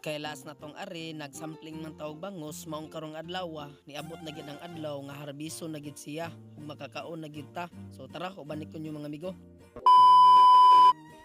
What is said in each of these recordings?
Kay last na tong ari, nagsampling man tawag bangos, maong karong adlaw, ah, niabot na gid ang adlaw nga harbiso na gid siya, makakaon na gid. So tara, ubanik ko mga amigo.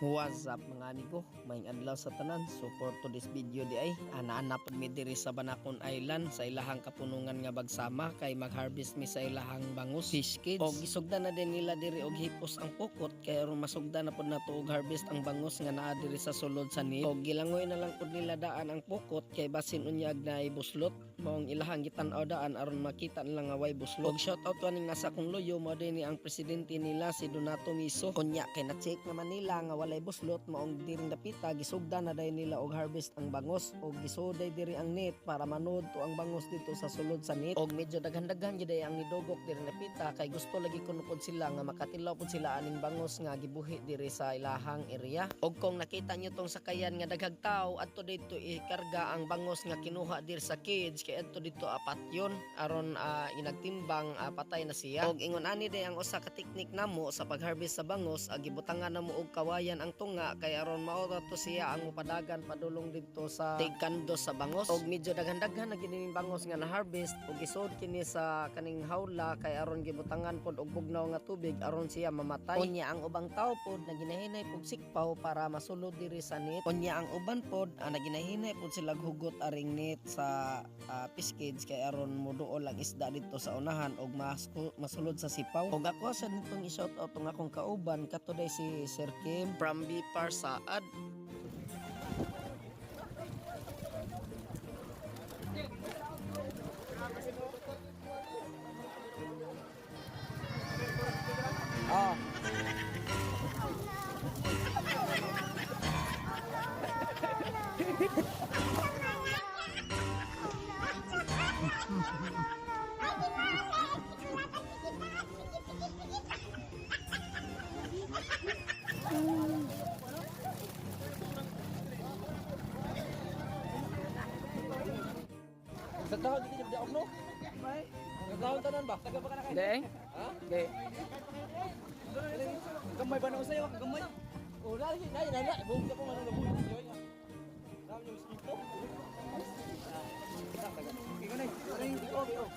What's up mga amigo? Maing adlaw sa tanan. So for today's video di ay ana-ana pud mi diri sa Banakon Island sa ilahang kapunungan nga bagsama kay mag-harvest mi sa ilahang bangus fish kids. Og isugda na din nila diri og hipos ang pukot kay aron masugda na pud nato og harvest ang bangus nga naa diri sa sulod sa nil. Og gilangoy na lang pud nila daan ang pukot kay basin unyag na buslot maong ilahang gitan-aw daan aron makita nila nga way buslot. Og shout out kaning nasa kong loyo mo din ni ang presidente nila si Donato Miso. Kunya kay na-check naman nila nga walay buslot maong diring dapita gisugda na day nila og harvest ang bangos og gisuday diri ang net para manood to ang bangos dito sa sulod sa net. Og medyo daghan-daghan gyud ang nidugok diri dapita kay gusto lagi kuno pod sila nga makatilaw pod sila aning bangos nga gibuhi diri sa ilahang area. Og kung nakita nyo tong sakayan nga daghag tawo adto dito ikarga ang bangos nga kinuha diri sa cage kay adto dito apat yun aron ah, inagtimbang ah, patay na siya. Og ingon ani day ang usa ka teknik namo sa pagharvest sa bangos ag gibutangan namo og kawayan ang tunga kay aron mao to siya ang upadagan padulong dito sa tigkando sa bangos. Og medyo daghan-daghan na gining bangos nga na harvest og isod kini sa kaning hawla kay aron gibutangan pod og bugnaw nga tubig aron siya mamatay. Unya ang ubang tao pod naginahinay pog sikpaw para masulod diri sa net. Unya ang uban pod ah, naginahinay pod sila hugot aring net sa ah, piskage kay aron muduol ang isda dito sa unahan og masku- masulod sa sipaw. Og ako sa nitong i-shout out ang akong kauban katuday si Sir Kim from Bipar Sa taon dito di ako no? Sa taon tanan ba? Taga ba ka na kayo? Deng? Ha? Okay. Gamay ba na usayo? Gamay. Oh, lali na na na. Buong ka po man nga. Dami yung mosquito. Ikaw na. Ano yung ikaw? Ikaw.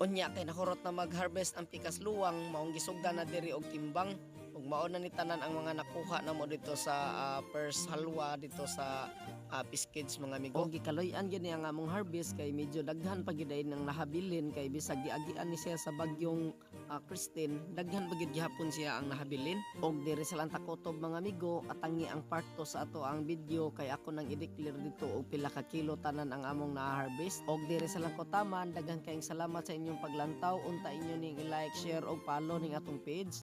Unya kay nakurot na mag-harvest ang pikas luwang maong gisugdan na diri og timbang ug mao na ni tanan ang mga nakuha na mo dito sa ah, first halwa dito sa uh, piskids mga amigo. Og gikaloy-an gyud ang among harvest kay medyo daghan pa gyud nang nahabilin kay bisag giagian ni siya sa bagyong ah, Christine daghan pa gyud gihapon siya ang nahabilin. Og diri sa lang takotob mga amigo atangi ang part to sa ato ang video kay ako nang i-declare dito og pila ka kilo tanan ang among na-harvest. Og diri sa lang kotaman daghan kayong salamat sa inyong paglantaw unta inyo ning i-like, share og follow ning atong page.